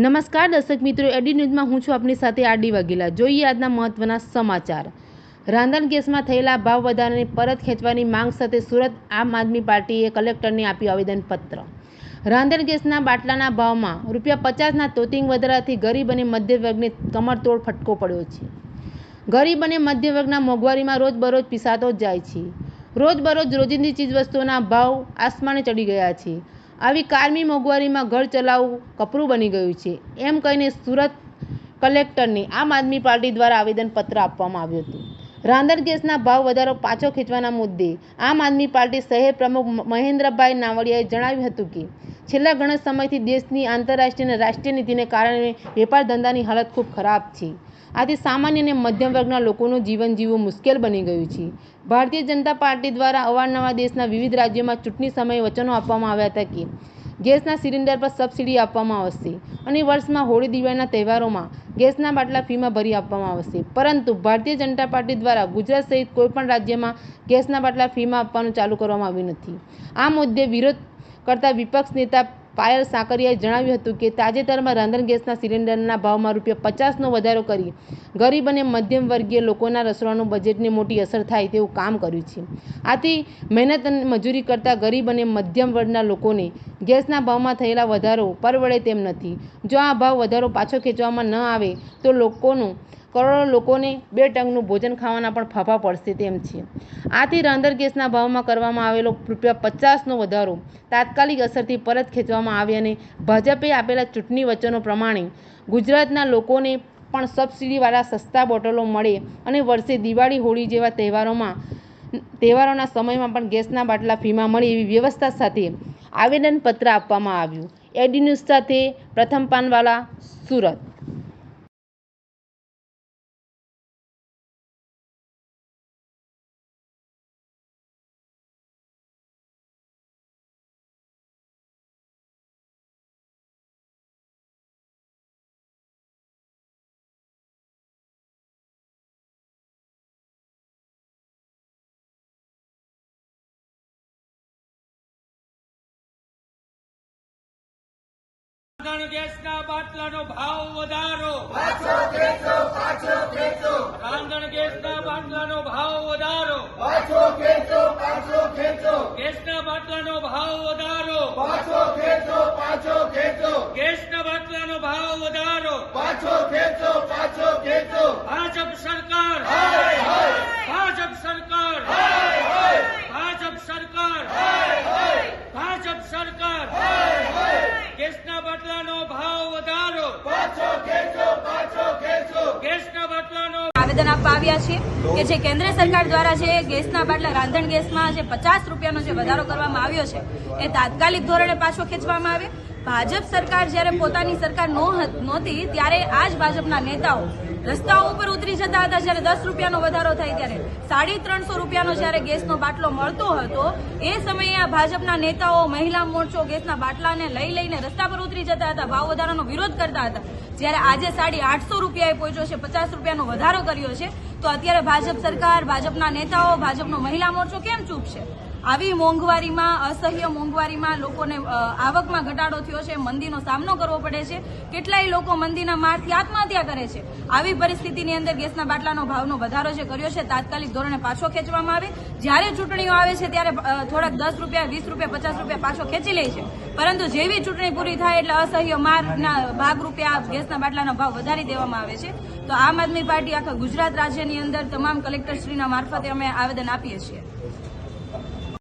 નમસ્કાર દર્શક મિત્રો, એડી ન્યૂઝમાં હું છું આપની સાથે આડી વાઘેલા જોઈએ આજના મહત્વના સમાચાર. રાંધણ ગેસમાં થયેલા ભાવ વધારાને પરત ખેંચવાની માંગ સાથે સુરત આમ આદમી પાર્ટીએ કલેક્ટરને આપ્યું આવેદનપત્ર. રાંધણ ગેસના બાટલાના ભાવમાં રૂપિયા પચાસના તોતિંગ વધારાથી ગરીબ અને મધ્યવર્ગને કમરતોડ ફટકો પડ્યો છે. ગરીબ અને મધ્યવર્ગના મોંઘવારીમાં રોજબરોજ પીસાતો જ જાય છે. રોજબરોજ રોજિંદી ચીજવસ્તુઓના ભાવ આસમાને ચડી ગયા છે. આવી કારમી મોંઘવારીમાં ઘર ચલાવવું કપરું બની ગયું છે. એમ કહીને સુરત કલેક્ટરને આમ આદમી પાર્ટી દ્વારા આવેદનપત્ર આપવામાં આવ્યું હતું. રાંધણ ગેસના ભાવ વધારો પાછો ખેંચવાના મુદ્દે આમ આદમી પાર્ટી શહેર પ્રમુખ મહેન્દ્રભાઈ નાવડિયાએ જણાવ્યું હતું કે છેલ્લા ઘણા સમયથી દેશની આંતરરાષ્ટ્રીય અને રાષ્ટ્રીય નીતિને કારણે વેપાર ધંધાની હાલત ખૂબ ખરાબ છે. આથી સામાન્ય અને મધ્યમ વર્ગના લોકોનું જીવન જીવવું મુશ્કેલ બની ગયું છે. ભારતીય જનતા પાર્ટી દ્વારા અવારનવાર દેશના વિવિધ રાજ્યોમાં ચૂંટણી સમયે વચનો આપવામાં આવ્યા હતા કે ગેસના સિલિન્ડર પર સબસિડી આપવામાં આવશે અને વર્ષમાં હોળી દિવાળીના તહેવારોમાં ગેસના બાટલા ફીમાં ભરી આપવામાં આવશે. પરંતુ ભારતીય જનતા પાર્ટી દ્વારા ગુજરાત સહિત કોઈપણ રાજ્યમાં ગેસના બાટલા ફીમાં આપવાનું ચાલુ કરવામાં આવ્યું નથી. આ મુદ્દે વિરોધ કરતા વિપક્ષ નેતા પાયલ સાકરિયાએ જણાવ્યું હતું કે તાજેતરમાં રાંધણ ગેસના સિલિન્ડરના ભાવમાં રૂપિયા પચાસનો વધારો કરી ગરીબ અને મધ્યમ વર્ગીય લોકોના રસોડાનું બજેટને મોટી અસર થાય તેવું કામ કર્યું છે. આથી મહેનત અને મજૂરી કરતા ગરીબ અને મધ્યમ વર્ગના લોકોને ગેસના ભાવમાં થયેલા વધારો પરવડે તેમ નથી. જો આ ભાવ વધારો પાછો ખેંચવામાં ન આવે તો લોકોનું કરોડો લોકોને બે ટંકનું ભોજન ખાવાના પણ ફાફા પડશે તેમ છે. આથી રાંધણ ગેસના ભાવમાં કરવામાં આવેલો રૂપિયા પચાસનો વધારો તાત્કાલિક અસરથી પરત ખેંચવામાં આવે અને ભાજપે આપેલા ચૂંટણી વચનો પ્રમાણે ગુજરાતના લોકોને પણ સબસિડીવાળા સસ્તા બોટલો મળે અને વર્ષે દિવાળી, હોળી જેવા તહેવારોમાં, તહેવારોના સમયમાં પણ ગેસના બાટલા ફીમાં મળે એવી વ્યવસ્થા સાથે આવેદનપત્ર આપવામાં આવ્યું. એડી ન્યૂઝ સાથે પ્રથમ પાનવાલા સુરત. ગેસના બાટલાનો ભાવ વધારો. રાંધણ ગેસના બાટલાનો ભાવ વધારો. ગેસના બાટલાનો ભાવ વધારો. ગેસના બાટલાનો ભાવ વધારો. ભાજપ સરકાર ભાજપ સરકાર ભાજપ સરકાર ભાજપ સરકાર ગેસના બાટલાનો ભાવ વધારો. ગેસના બાટલાનો આવેદન આપવા આવ્યા છે કે જે કેન્દ્ર સરકાર દ્વારા જે ગેસના બાટલા રાંધણ ગેસમાં જે પચાસ રૂપિયાનો જે વધારો કરવામાં આવ્યો છે એ તાત્કાલિક ધોરણે પાછો ખેંચવામાં આવે. ભાજપ સરકાર જ્યારે પોતાની સરકાર નો નહોતી ત્યારે આ જ ભાજપના નેતાઓ રસ્તાઓ ઉપર ઉતરી જતા હતા જ્યારે દસ રૂપિયાનો વધારો થાય ત્યારે સાડી ત્રણસો રૂપિયાનો જ્યારે ગેસનો બાટલો મળતો હતો, એ સમયે આ ભાજપના નેતાઓ મહિલા મોરચો ગેસના બાટલાને લઈ લઈને રસ્તા પર ઉતરી જતા હતા, ભાવ વધારાનો વિરોધ કરતા હતા. જ્યારે આજે સાડી આઠસો રૂપિયાએ પહોંચ્યો છે, પચાસ રૂપિયાનો વધારો કર્યો છે તો અત્યારે ભાજપ સરકાર, ભાજપના નેતાઓ, ભાજપનો મહિલા મોરચો કેમ ચૂપ છે? આવી મોંઘવારીમાં, અસહ્ય મોંઘવારીમાં લોકોને આવકમાં ઘટાડો થયો છે, મંદીનો સામનો કરવો પડે છે. કેટલાય લોકો મંદીના મારથી આત્મહત્યા કરે છે. આવી પરિસ્થિતિની અંદર ગેસના બાટલાનો ભાવનો વધારો જે કર્યો છે, તાત્કાલિક ધોરણે પાછો ખેંચવામાં આવે. જ્યારે ચૂંટણીઓ આવે છે ત્યારે થોડાક દસ રૂપિયા, વીસ રૂપિયા, પચાસ રૂપિયા પાછો ખેંચી લે છે. પરંતુ જેવી ચૂંટણી પૂરી થાય એટલે અસહ્ય મારના ભાગરૂપે આ ગેસના બાટલાનો ભાવ વધારી દેવામાં આવે છે. તો આમ આદમી પાર્ટી આખા ગુજરાત રાજ્યની અંદર તમામ કલેક્ટરશ્રીના મારફતે અમે આવેદન આપીએ છીએ.